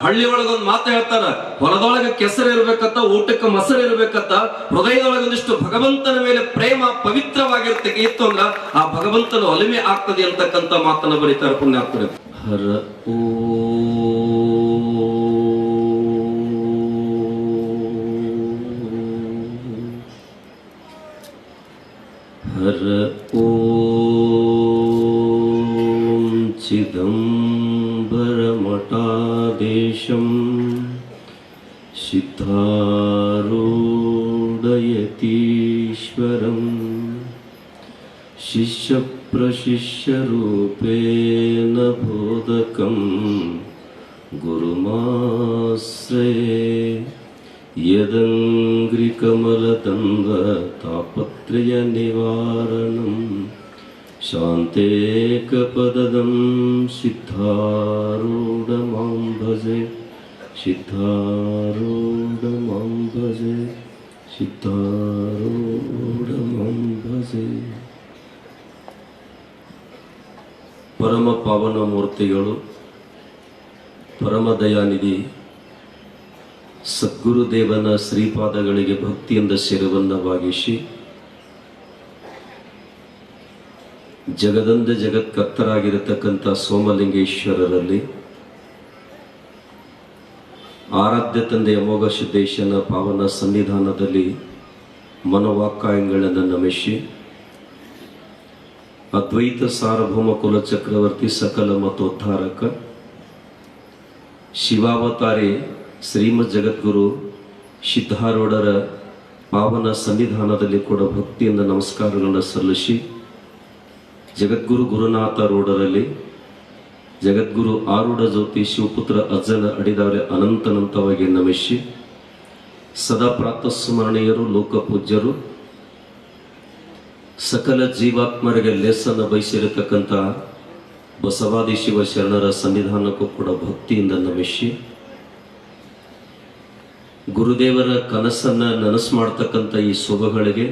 ಹಳ್ಳಿ ಒಳಗೊಂದು ಮಾತು ಹೇಳ್ತಾರ, ಹೊಲದೊಳಗೆ ಕೆಸರು ಇರ್ಬೇಕತ್ತ, ಊಟಕ್ಕೆ ಮೊಸರು ಇರ್ಬೇಕತ್ತ, ಹೃದಯದೊಳಗೊಂದಿಷ್ಟು ಭಗವಂತನ ಮೇಲೆ ಪ್ರೇಮ ಪವಿತ್ರವಾಗಿರ್ತಕ್ಕೆ ಇತ್ತು ಅಂದ್ರ ಆ ಭಗವಂತನ ಒಲಿಮೆ ಆಗ್ತದೆ ಅಂತಕ್ಕಂಥ ಮಾತನ್ನ ಬರೀತಾರೆ ಪುಣ್ಯಾತ್ಮರು. ಹರ ಓ. सिद्धारूढयतीश्वरम् शिष्यप्रशिष्यरूपेण बोधकं गुरुमाश्रये यदङ्घ्रिकमलदङ्गतापत्रयनिवारणं शान्तेकपददं सिद्धारूढमां भजे सिद्धारूढमां भजे ಸಿದ್ಧಾರೂಢಮಂ ಭಜೆ ಪರಮ ಪಾವನ ಮೂರ್ತಿಗಳು ಪರಮ ದಯಾನಿಧಿ ಸದ್ಗುರುದೇವನ ಶ್ರೀಪಾದಗಳಿಗೆ ಭಕ್ತಿಯಿಂದ ಶಿರವನ್ನು ಭಾಗಿಸಿ ಜಗದಂದ ಜಗತ್ಕರ್ತರಾಗಿರತಕ್ಕಂಥ ಸೋಮಲಿಂಗೇಶ್ವರರಲ್ಲಿ ಆರಾಧ್ಯ ತಂದೆ ಅಮೋಘ ಸಿದ್ದೇಶನ ಪಾವನ ಸನ್ನಿಧಾನದಲ್ಲಿ ಮನವಾಕ್ಕಾಯಗಳನ್ನು ನಮಿಸಿ, ಅದ್ವೈತ ಸಾರ್ವಭೌಮ ಕುಲ ಚಕ್ರವರ್ತಿ ಸಕಲ ಮತೋದ್ಧಾರಕ, ಶಿವಾವತಾರಿ ಶ್ರೀಮದ್ ಜಗದ್ಗುರು ಸಿದ್ಧಾರೂಢರ ಪಾವನ ಸನ್ನಿಧಾನದಲ್ಲಿ ಕೂಡ ಭಕ್ತಿಯಿಂದ ನಮಸ್ಕಾರಗಳನ್ನು ಸಲ್ಲಿಸಿ, ಜಗದ್ಗುರು ಗುರುನಾಥ ರೂಢರಲ್ಲಿ ಜಗದ್ಗುರು ಆರೂಢ ಜ್ಯೋತಿ ಶಿವಪುತ್ರ ಅಜ್ಜನ ಅಡಿದವರೆ ಅನಂತನಂತವಾಗಿ ನಮಿಸಿ ಸದಾ ಪ್ರಾತಸ್ಮರಣೀಯರು, ಲೋಕಪೂಜ್ಯರು. ಸಕಲ ಜೀವಾತ್ಮರಿಗೆ ಲೇಸನ್ನು ಬಯಸಿರತಕ್ಕಂಥ ಬಸವಾದಿ ಶಿವ ಶರಣರ ಸನ್ನಿಧಾನಕ್ಕೂ ಕೂಡ ಭಕ್ತಿಯಿಂದ ನಮಿಸಿ ಗುರುದೇವರ ಕನಸನ್ನು ನನಸು ಮಾಡ್ತಕ್ಕಂಥ ಈ ಶುಭಗಳಿಗೆ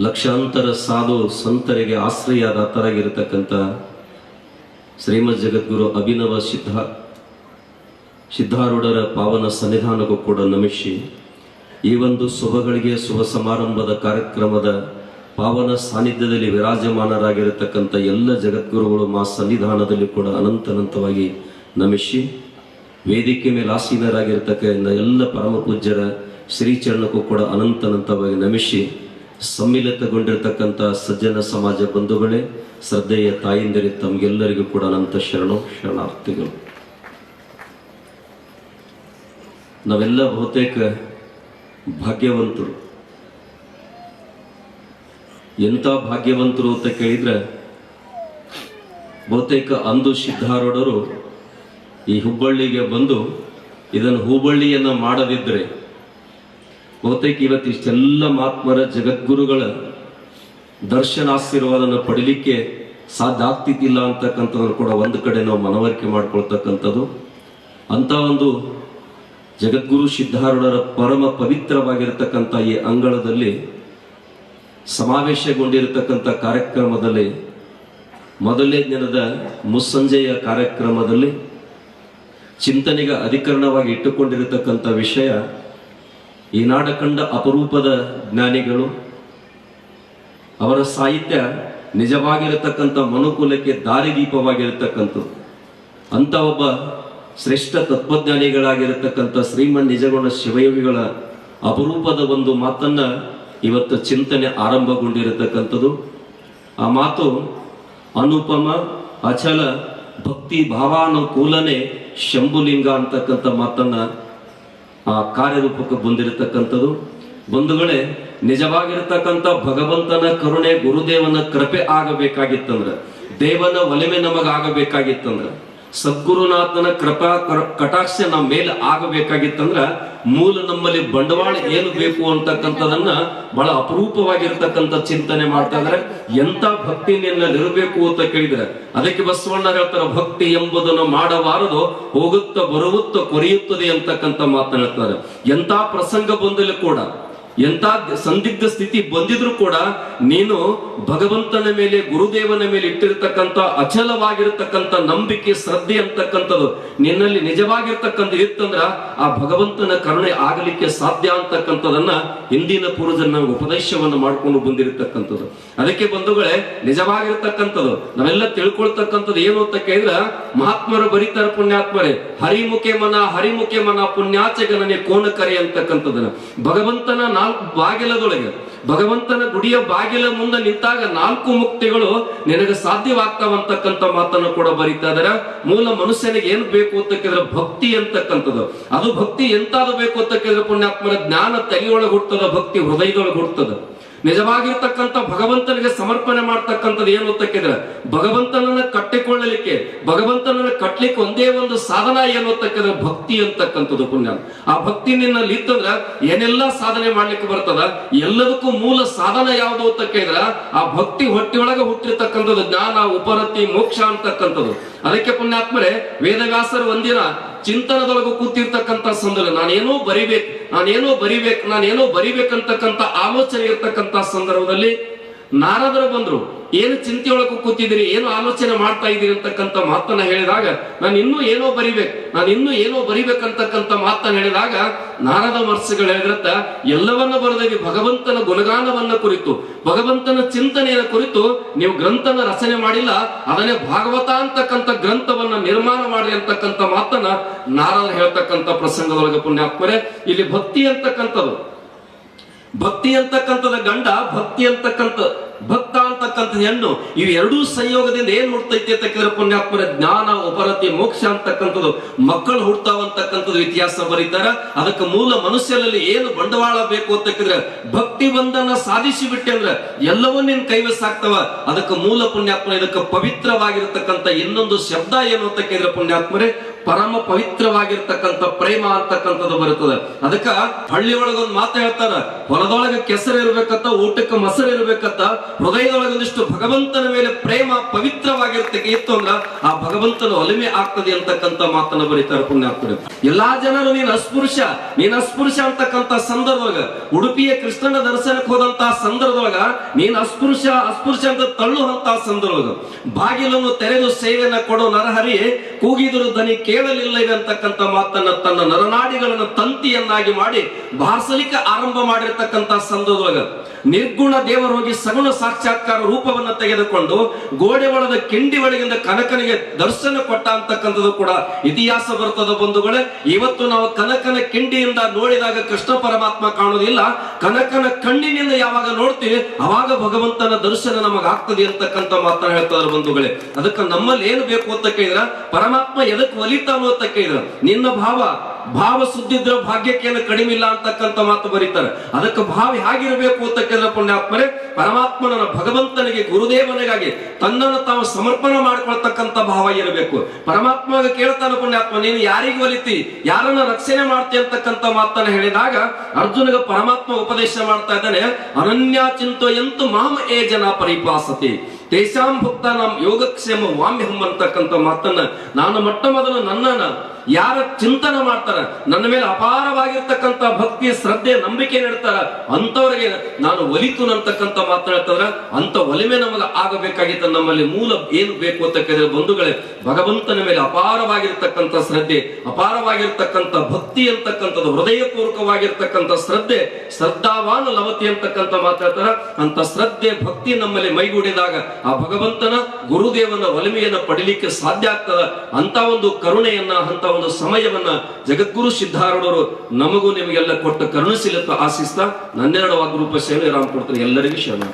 ಲಕ್ಷಾಂತರ ಸಾಧು ಸಂತರಿಗೆ ಆಶ್ರಯದಾತರಾಗಿರತಕ್ಕಂಥ ಶ್ರೀಮದ್ ಜಗದ್ಗುರು ಅಭಿನವ ಸಿದ್ಧ ಸಿದ್ಧಾರೂಢರ ಪಾವನ ಸನ್ನಿಧಾನಕ್ಕೂ ಕೂಡ ನಮಿಸಿ ಈ ಒಂದು ಶುಭಗಳಿಗೆ ಶುಭ ಸಮಾರಂಭದ ಕಾರ್ಯಕ್ರಮದ ಪಾವನ ಸಾನ್ನಿಧ್ಯದಲ್ಲಿ ವಿರಾಜಮಾನರಾಗಿರತಕ್ಕಂಥ ಎಲ್ಲ ಜಗದ್ಗುರುಗಳು ಮಾ ಸನ್ನಿಧಾನದಲ್ಲಿ ಕೂಡ ಅನಂತನಂತವಾಗಿ ನಮಿಸಿ ವೇದಿಕೆ ಮೇಲೆ ಆಸೀನರಾಗಿರ್ತಕ್ಕಂಥ ಎಲ್ಲ ಪರಮ ಪೂಜ್ಯರ ಶ್ರೀಚರಣಕ್ಕೂ ಕೂಡ ಅನಂತನಂತವಾಗಿ ನಮಿಸಿ ಸಮ್ಮಿಲಿತಗೊಂಡಿರ್ತಕ್ಕಂಥ ಸಜ್ಜನ ಸಮಾಜ ಬಂಧುಗಳೇ, ಶ್ರದ್ಧೆಯ ತಾಯಿಂದರಿ, ತಮಗೆಲ್ಲರಿಗೂ ಕೂಡ ಅನಂತ ಶರಣು, ಶರಣಾರ್ಥಿಗಳು. ನಾವೆಲ್ಲ ಬಹುತೇಕ ಭಾಗ್ಯವಂತರು. ಎಂಥ ಭಾಗ್ಯವಂತರು ಅಂತ ಕೇಳಿದ್ರೆ, ಬಹುತೇಕ ಅಂದು ಸಿದ್ಧಾರೂಢರು ಈ ಹುಬ್ಬಳ್ಳಿಗೆ ಬಂದು ಇದನ್ನು ಹುಬ್ಬಳ್ಳಿಯನ್ನು ಮಾಡದಿದ್ದರೆ ಬಹುತೇಕ ಇವತ್ತು ಇಷ್ಟೆಲ್ಲ ಮಹಾತ್ಮರ ಜಗದ್ಗುರುಗಳ ದರ್ಶನಾಶೀರ್ವಾದನ ಪಡಿಲಿಕ್ಕೆ ಸಾಧ್ಯ ಆಗ್ತಿದ್ದಿಲ್ಲ ಅಂತಕ್ಕಂಥದ್ದು ಕೂಡ ಒಂದು ಕಡೆ ನಾವು ಮನವರಿಕೆ ಮಾಡ್ಕೊಳ್ತಕ್ಕಂಥದ್ದು. ಅಂತ ಒಂದು ಜಗದ್ಗುರು ಸಿದ್ಧಾರೂಢರ ಪರಮ ಪವಿತ್ರವಾಗಿರತಕ್ಕಂಥ ಈ ಅಂಗಳದಲ್ಲಿ ಸಮಾವೇಶಗೊಂಡಿರತಕ್ಕಂಥ ಕಾರ್ಯಕ್ರಮದಲ್ಲಿ, ಮೊದಲನೇ ದಿನದ ಮುಸ್ಸಂಜೆಯ ಕಾರ್ಯಕ್ರಮದಲ್ಲಿ ಚಿಂತನೆಗೆ ಅಧಿಕರಣವಾಗಿ ಇಟ್ಟುಕೊಂಡಿರತಕ್ಕಂಥ ವಿಷಯ ಈ ನಾಡ ಕಂಡ ಅಪರೂಪದ ಜ್ಞಾನಿಗಳು, ಅವರ ಸಾಹಿತ್ಯ ನಿಜವಾಗಿರತಕ್ಕಂಥ ಮನುಕುಲಕ್ಕೆ ದಾರಿದೀಪವಾಗಿರತಕ್ಕಂಥದ್ದು. ಅಂತ ಒಬ್ಬ ಶ್ರೇಷ್ಠ ತತ್ವಜ್ಞಾನಿಗಳಾಗಿರತಕ್ಕಂಥ ಶ್ರೀಮನ್ ನಿಜಗುಣ ಶಿವಯೋಗಿಗಳ ಅಪರೂಪದ ಒಂದು ಮಾತನ್ನ ಇವತ್ತು ಚಿಂತನೆ ಆರಂಭಗೊಂಡಿರತಕ್ಕಂಥದ್ದು. ಆ ಮಾತು ಅನುಪಮ ಅಚಲ ಭಕ್ತಿ ಭಾವಾನುಕೂಲನೆ ಶಂಭುಲಿಂಗ ಅಂತಕ್ಕಂಥ ಮಾತನ್ನ ಆ ಕಾರ್ಯರೂಪಕ್ಕೆ ಬಂದಿರತಕ್ಕಂಥದ್ದು. ಬಂಧುಗಳೇ ನಿಜವಾಗಿರ್ತಕ್ಕಂಥ ಭಗವಂತನ ಕರುಣೆ ಗುರುದೇವನ ಕೃಪೆ ಆಗಬೇಕಾಗಿತ್ತಂದ್ರ ದೇವನ ಒಲಿಮೆ ನಮಗಾಗಬೇಕಾಗಿತ್ತಂದ್ರ ಸದ್ಗುರುನಾಥನ ಕೃಪಾ ಕಟಾಕ್ಷ ನಮ್ಮ ಮೇಲೆ ಆಗಬೇಕಾಗಿತ್ತಂದ್ರ ಮೂಲ ನಮ್ಮಲ್ಲಿ ಬಂಡವಾಳ ಏನು ಬೇಕು ಅಂತಕ್ಕಂಥದನ್ನ ಬಹಳ ಅಪರೂಪವಾಗಿರ್ತಕ್ಕಂಥ ಚಿಂತನೆ ಮಾಡ್ತಾ ಇದ್ರೆ. ಎಂತ ಭಕ್ತಿ ನಿನ್ನಲ್ಲಿ ಇರಬೇಕು ಅಂತ ಕೇಳಿದ್ರೆ, ಅದಕ್ಕೆ ಬಸವಣ್ಣ ಹೇಳ್ತಾರೆ, ಭಕ್ತಿ ಎಂಬುದನ್ನು ಮಾಡಬಾರದು, ಹೋಗುತ್ತ ಬರುವುತ್ತ ಕೊರೆಯುತ್ತದೆ ಅಂತಕ್ಕಂಥ ಮಾತನಾಡ್ತಾರೆ ಎಂತ ಪ್ರಸಂಗ ಬಂದಲ್ಲಿ ಕೂಡ ಎಂತ ಸಂದಿಗ್ಧ ಸ್ಥಿತಿ ಬಂದಿದ್ರು ಕೂಡ ನೀನು ಭಗವಂತನ ಮೇಲೆ, ಗುರುದೇವನ ಮೇಲೆ ಇಟ್ಟಿರ್ತಕ್ಕಂಥ ಅಚಲವಾಗಿರತಕ್ಕಂತ ನಂಬಿಕೆ, ಶ್ರದ್ಧೆ ಅಂತಕ್ಕಂಥದ್ದು ನಿನ್ನಲ್ಲಿ ನಿಜವಾಗಿರ್ತಕ್ಕಂಥ ಇತ್ತಂದ್ರ ಆ ಭಗವಂತನ ಕರುಣೆ ಆಗಲಿಕ್ಕೆ ಸಾಧ್ಯ ಅಂತಕ್ಕಂಥದನ್ನ ಹಿಂದಿನ ಪೂರ್ವಜರು ನಮ್ಗೆ ಉಪದೇಶವನ್ನು ಮಾಡ್ಕೊಂಡು ಬಂದಿರತಕ್ಕಂಥದ್ದು. ಅದಕ್ಕೆ ಬಂಧುಗಳೇ, ನಿಜವಾಗಿರ್ತಕ್ಕಂಥದ್ದು, ನಾವೆಲ್ಲ ತಿಳ್ಕೊಳ್ತಕ್ಕಂಥದ್ದು ಏನು ಅಂತ ಕೇಳಿದ್ರ, ಮಹಾತ್ಮರು ಬರೀತಾರ ಪುಣ್ಯಾತ್ಮರೇ, ಹರಿಮುಖೆ ಮನ ಹರಿಮುಖೆ ಮನ ಪುಣ್ಯಾಚಗಣನೆ ಕೋನ ಕರೆ ಅಂತಕ್ಕಂಥದನ್ನ ಭಗವಂತನ ನಾಲ್ಕು ಬಾಗಿಲದೊಳಗೆ ಭಗವಂತನ ಗುಡಿಯ ಬಾಗಿಲ ಮುಂದೆ ನಿಂತಾಗ ನಾಲ್ಕು ಮುಕ್ತಿಗಳು ನಿನಗೆ ಸಾಧ್ಯವಾಗ್ತಾವಂತಕ್ಕಂಥ ಮಾತನ್ನು ಕೂಡ ಬರೀತಾ ಇದಾರೆ. ಮೂಲ ಮನುಷ್ಯನಿಗೆ ಏನ್ ಬೇಕು ಅಂತ ಕೇಳಿದ್ರೆ ಭಕ್ತಿ ಅಂತಕ್ಕಂಥದ್ದು. ಅದು ಭಕ್ತಿ ಎಂತಾದ ಬೇಕು ಅಂತ ಕೇಳಿದ್ರೆ ಪುಣ್ಯಾತ್ಮನ ಜ್ಞಾನ ತಲೆಯೊಳಗೆ ಹುಡ್ತದ ಭಕ್ತಿ ಹೃದಯದೊಳಗೆ ಹುಟ್ಟದ ನಿಜವಾಗಿರ್ತಕ್ಕಂಥ ಭಗವಂತನಿಗೆ ಸಮರ್ಪಣೆ ಮಾಡ್ತಕ್ಕಂಥದ್ದು ಏನು ಅಂತ ಕೇಳಿದ್ರೆ, ಭಗವಂತನನ್ನ ಕಟ್ಟಿಕೊಳ್ಳಲಿಕ್ಕೆ, ಭಗವಂತನನ್ನ ಕಟ್ಟಲಿಕ್ಕೆ ಒಂದೇ ಒಂದು ಸಾಧನ ಏನು ಅಂತ ಭಕ್ತಿ ಅಂತಕ್ಕಂಥದ್ದು ಪುಣ್ಯ. ಆ ಭಕ್ತಿ ನಿನ್ನಲ್ಲಿ ಇತ್ತಂದ್ರ ಏನೆಲ್ಲ ಸಾಧನೆ ಮಾಡ್ಲಿಕ್ಕೆ ಬರ್ತದ? ಎಲ್ಲದಕ್ಕೂ ಮೂಲ ಸಾಧನ ಯಾವುದು ಅಂತ ಕೇಳಿದ್ರ, ಆ ಭಕ್ತಿ ಹೊಟ್ಟೆಯೊಳಗೆ ಹುಟ್ಟಿರ್ತಕ್ಕಂಥದ್ದು ಜ್ಞಾನ, ಉಪರತಿ, ಮೋಕ್ಷ ಅಂತಕ್ಕಂಥದ್ದು. ಅದಕ್ಕೆ ಪುಣ್ಯಾತ್ಮರೇ, ವೇದವ್ಯಾಸರು ಒಂದಿನ ಚಿಂತನದೊಳಗೆ ಕೂತಿರ್ತಕ್ಕಂಥ ಸಂದರ್ಭ. ನಾನೇನೋ ಬರಿಬೇಕು ನಾನೇನೋ ಬರಿಬೇಕು ನಾನೇನೋ ಬರಿಬೇಕಂತಕ್ಕಂಥ ಆಲೋಚನೆ ಇರ್ತಕ್ಕಂಥ ಸಂದರ್ಭದಲ್ಲಿ ನಾರದರು ಬಂದ್ರು, ಏನು ಚಿಂತೆಯೊಳಗೆ ಕೂತಿದ್ದೀರಿ, ಏನು ಆಲೋಚನೆ ಮಾಡ್ತಾ ಇದ್ದೀರಿ ಅಂತಕ್ಕಂಥ ಮಾತನ್ನ ಹೇಳಿದಾಗ, ನಾನು ಇನ್ನೂ ಏನೋ ಬರಿಬೇಕು, ನಾನು ಇನ್ನೂ ಏನೋ ಬರಿಬೇಕಂತಕ್ಕಂಥ ಮಾತನ್ನ ಹೇಳಿದಾಗ, ನಾರದ ಮಹರ್ಷಿಗಳು ಹೇಳಿದ್ರತ್ತ ಎಲ್ಲವನ್ನ ಬರೆದೇವಿ, ಭಗವಂತನ ಗುಣಗಾನವನ್ನ ಕುರಿತು, ಭಗವಂತನ ಚಿಂತನೆಯ ಕುರಿತು, ನೀವು ಗ್ರಂಥನ ರಚನೆ ಮಾಡಿಲ್ಲ, ಅದನ್ನೇ ಭಾಗವತ ಅಂತಕ್ಕಂಥ ಗ್ರಂಥವನ್ನ ನಿರ್ಮಾಣ ಮಾಡಿ ಅಂತಕ್ಕಂಥ ಮಾತನ್ನ ನಾರದ ಹೇಳ್ತಕ್ಕಂಥ ಪ್ರಸಂಗದೊಳಗೆ ಪುಣ್ಯಾತ್ಮರೇ, ಇಲ್ಲಿ ಭಕ್ತಿ ಅಂತಕ್ಕಂಥದ್ದು. ಭಕ್ತಿ ಅಂತಕ್ಕಂಥದ ಗಂಡ, ಭಕ್ತಿ ಅಂತಕ್ಕಂಥ, ಭಕ್ತ ಅಂತಕ್ಕಂಥ ಹೆಣ್ಣು, ಇವು ಎರಡೂ ಸಂಯೋಗದಿಂದ ಏನ್ ಹುಡ್ತೈತಿ ಅಂತ ಕೇಳಿದ್ರೆ ಪುಣ್ಯಾತ್ಮರ ಜ್ಞಾನ ಉಪರತಿ ಮೋಕ್ಷ ಅಂತಕ್ಕಂಥದ್ದು. ಮಕ್ಕಳು ಹುಡ್ತಾವಂತಕ್ಕಂಥದ್ದು ಇತಿಹಾಸ ಬರೀತಾರ. ಅದಕ್ಕೆ ಮೂಲ ಮನುಷ್ಯರಲ್ಲಿ ಏನು ಬಂಡವಾಳ ಬೇಕು ಅಂತ ಕೇಳಿದ್ರೆ ಭಕ್ತಿ ಬಂಧನ ಸಾಧಿಸಿ ಬಿಟ್ಟೆ ಅಂದ್ರೆ ಎಲ್ಲವೂ ನಿನ್ ಕೈವಸಾಗ್ತವ ಅದಕ್ಕೆ ಮೂಲ ಪುಣ್ಯಾತ್ಮ ಇದಕ್ಕೆ ಪವಿತ್ರವಾಗಿರತಕ್ಕಂಥ ಇನ್ನೊಂದು ಶಬ್ದ ಏನು ಅಂತ ಕೇಳಿದ್ರೆ ಪುಣ್ಯಾತ್ಮರೇ? ಪರಮ ಪವಿತ್ರವಾಗಿರ್ತಕ್ಕಂಥ ಪ್ರೇಮ ಅಂತಕ್ಕಂಥದ್ದು ಬರುತ್ತದೆ. ಅದಕ್ಕ ಹಳ್ಳಿ ಒಳಗೊಂದು ಮಾತು ಹೇಳ್ತಾರ, ಹೊಲದೊಳಗೆ ಕೆಸರು ಇರ್ಬೇಕಂತ ಊಟಕ್ಕೆ ಮೊಸರು ಇರ್ಬೇಕಂತ ಹೃದಯದೊಳಗೊಂದಿಷ್ಟು ಭಗವಂತನ ಮೇಲೆ ಪ್ರೇಮ ಪವಿತ್ರವಾಗಿರ್ತಕ್ಕೆ ಇತ್ತು ಅಂದ್ರ ಆ ಭಗವಂತನ ಒಲಿಮೆ ಆಗ್ತದೆ ಅಂತಕ್ಕಂಥ ಮಾತನ್ನ ಬರೀತಾರೆ ಪುಣ್ಯಾತ್ಮರು. ಎಲ್ಲಾ ಜನರು ನೀನ್ ಅಸ್ಪೃಶ್ಯ ನೀನ್ ಅಸ್ಪೃಶ್ಯ ಅಂತಕ್ಕಂಥ ಸಂದರ್ಭದೊಳಗ, ಉಡುಪಿಯ ಕೃಷ್ಣನ ದರ್ಶನಕ್ಕೆ ಹೋದಂತ ಸಂದರ್ಭದೊಳಗ, ನೀನ್ ಅಸ್ಪೃಶ್ಯ ಅಸ್ಪೃಶ್ಯ ಅಂತ ತಳ್ಳುವಂತ ಸಂದರ್ಭದೊಳಗ, ಬಾಗಿಲನ್ನು ತೆರೆದು ಸೇವೆಯನ್ನ ಕೊಡೋ ನರಹರಿ ಕೂಗಿದರು ದನಿ ಕೇಳಲಿಲ್ಲವೇ ಅಂತಕ್ಕಂಥ ಮಾತನ್ನ ತನ್ನ ನರನಾಡಿಗಳನ್ನು ತಂತಿಯನ್ನಾಗಿ ಮಾಡಿ ಬಾರಿಸಲಿಕ್ಕೆ ಆರಂಭ ಮಾಡಿರ್ತಕ್ಕಂಥ ಸಂದರ್ಭದಾಗ ನಿರ್ಗುಣ ದೇವರೋಗಿ ಸಗುಣ ಸಾಕ್ಷಾತ್ಕಾರ ರೂಪವನ್ನ ತೆಗೆದುಕೊಂಡು ಗೋಡೆ ಒಳದ ಕಿಂಡಿ ಒಳಗಿಂದ ಕನಕನಿಗೆ ದರ್ಶನ ಕೊಟ್ಟ ಅಂತಕ್ಕಂಥದ್ದು ಕೂಡ ಇತಿಹಾಸ ಬರ್ತದ ಬಂಧುಗಳೇ. ಇವತ್ತು ನಾವು ಕನಕನ ಕಿಂಡಿಯಿಂದ ನೋಡಿದಾಗ ಕೃಷ್ಣ ಪರಮಾತ್ಮ ಕಾಣೋದಿಲ್ಲ. ಕನಕನ ಕಣ್ಣಿನಿಂದ ಯಾವಾಗ ನೋಡ್ತೀವಿ, ಅವಾಗ ಭಗವಂತನ ದರ್ಶನ ನಮಗ ಆಗ್ತದೆ ಅಂತಕ್ಕಂಥ ಮಾತನ್ನ ಹೇಳ್ತಾರೆ ಬಂಧುಗಳೇ. ಅದಕ್ಕೆ ನಮ್ಮಲ್ಲಿ ಏನು ಬೇಕು ಅಂತ ಕೇಳಿದ್ರ? ಪರಮಾತ್ಮ ಎದಕ್ಕೆ ಒಲಿತಾನು ಅಂತ ಕೇಳಿದ್ರು ನಿನ್ನ ಭಾವ ಭಾವ ಸುದ್ದಿದ್ರ ಭಾಗ್ಯಕ್ಕೇನು ಕಡಿಮೆ ಇಲ್ಲ ಅಂತಕ್ಕಂಥ ಮಾತು ಬರೀತಾರೆ. ಅದಕ್ಕೆ ಭಾವ ಹೇಗಿರಬೇಕು ಅಂತ ಕೇಳಿದ್ರೆ ಪುಣ್ಯಾತ್ಮರೇ ಪರಮಾತ್ಮನ ಭಗವಂತನಿಗೆ ಗುರುದೇವನಿಗಾಗಿ ತನ್ನನ್ನು ತಾವು ಸಮರ್ಪಣೆ ಮಾಡ್ಕೊಳ್ತಕ್ಕಂಥ ಭಾವ ಇರಬೇಕು. ಪರಮಾತ್ಮ ಕೇಳ್ತಾನೆ ಪುಣ್ಯಾತ್ಮ, ನೀನು ಯಾರಿಗೆ ಒಲಿತಿ, ಯಾರನ್ನ ರಕ್ಷಣೆ ಮಾಡ್ತಿ ಅಂತಕ್ಕಂಥ ಮಾತನ್ನ ಹೇಳಿದಾಗ ಅರ್ಜುನಿಗೆ ಪರಮಾತ್ಮ ಉಪದೇಶ ಮಾಡ್ತಾ ಇದ್ದಾನೆ, ಅನನ್ಯ ಚಿಂತೆಯಂತೂ ಮಾಮ ಏ ಜನ ಪರಿಪಾಸತಿ. ತೇಷಾಂ ಭಕ್ತ ನಮ್ ಯೋಗಕ್ಷೇಮ ವಾಮ್ಯಹಂ ಅಂತಕ್ಕಂಥ ಮಾತನ್ನ ನಾನು ಮೊಟ್ಟ ಮೊದಲು ನನ್ನನ್ನ ಯಾರ ಚಿಂತನೆ ಮಾಡ್ತಾರ? ನನ್ನ ಮೇಲೆ ಅಪಾರವಾಗಿರ್ತಕ್ಕಂಥ ಭಕ್ತಿ ಶ್ರದ್ಧೆ, ನಂಬಿಕೆ ನೀಡ್ತಾರ? ಅಂತವ್ರಿಗೆ ನಾನು ಒಲಿತು ಅಂತಕ್ಕಂತ ಮಾತನಾಡ್ತಾರ ಅಂತ ಒಲಿಮೆ ನಮಗೆ ಆಗಬೇಕಾಗಿತ್ತ. ನಮ್ಮಲ್ಲಿ ಮೂಲ ಏನು ಬೇಕು ಅಂತ ಬಂಧುಗಳೇ, ಭಗವಂತನ ಮೇಲೆ ಅಪಾರವಾಗಿರ್ತಕ್ಕಂಥ ಶ್ರದ್ಧೆ, ಅಪಾರವಾಗಿರ್ತಕ್ಕಂಥ ಭಕ್ತಿ ಅಂತಕ್ಕಂಥದ್ದು, ಹೃದಯಪೂರ್ವಕವಾಗಿರ್ತಕ್ಕಂಥ ಶ್ರದ್ಧೆ, ಶ್ರದ್ಧಾವಾನ ಲವತಿ ಅಂತಕ್ಕಂತ ಮಾತಾಡ್ತಾರ ಅಂತ ಶ್ರದ್ಧೆ, ಭಕ್ತಿ ನಮ್ಮಲ್ಲಿ ಮೈಗೂಡಿದಾಗ ಆ ಭಗವಂತನ ಗುರುದೇವನ ಒಲಿಮೆಯನ್ನು ಪಡಿಲಿಕ್ಕೆ ಸಾಧ್ಯ ಆಗ್ತದ? ಅಂತ ಒಂದು ಕರುಣೆಯನ್ನ ಅಂತ ಒಂದು ಸಮಯವನ್ನ ಜಗದ್ಗುರು ಸಿದ್ಧಾರೂಢರು ನಮಗೂ ನಿಮಗೆಲ್ಲ ಕೊಟ್ಟು ಕರುಣಿಸಿಲತ್ತ ಆಶಿಸ್ತಾ ನನ್ನೆರಡು ವಾಗ್ರೂಪ ಸೇವೆ ರಾಮ್ ಕೊಡ್ತಾರೆ ಎಲ್ಲರಿಗೂ ಶರಣ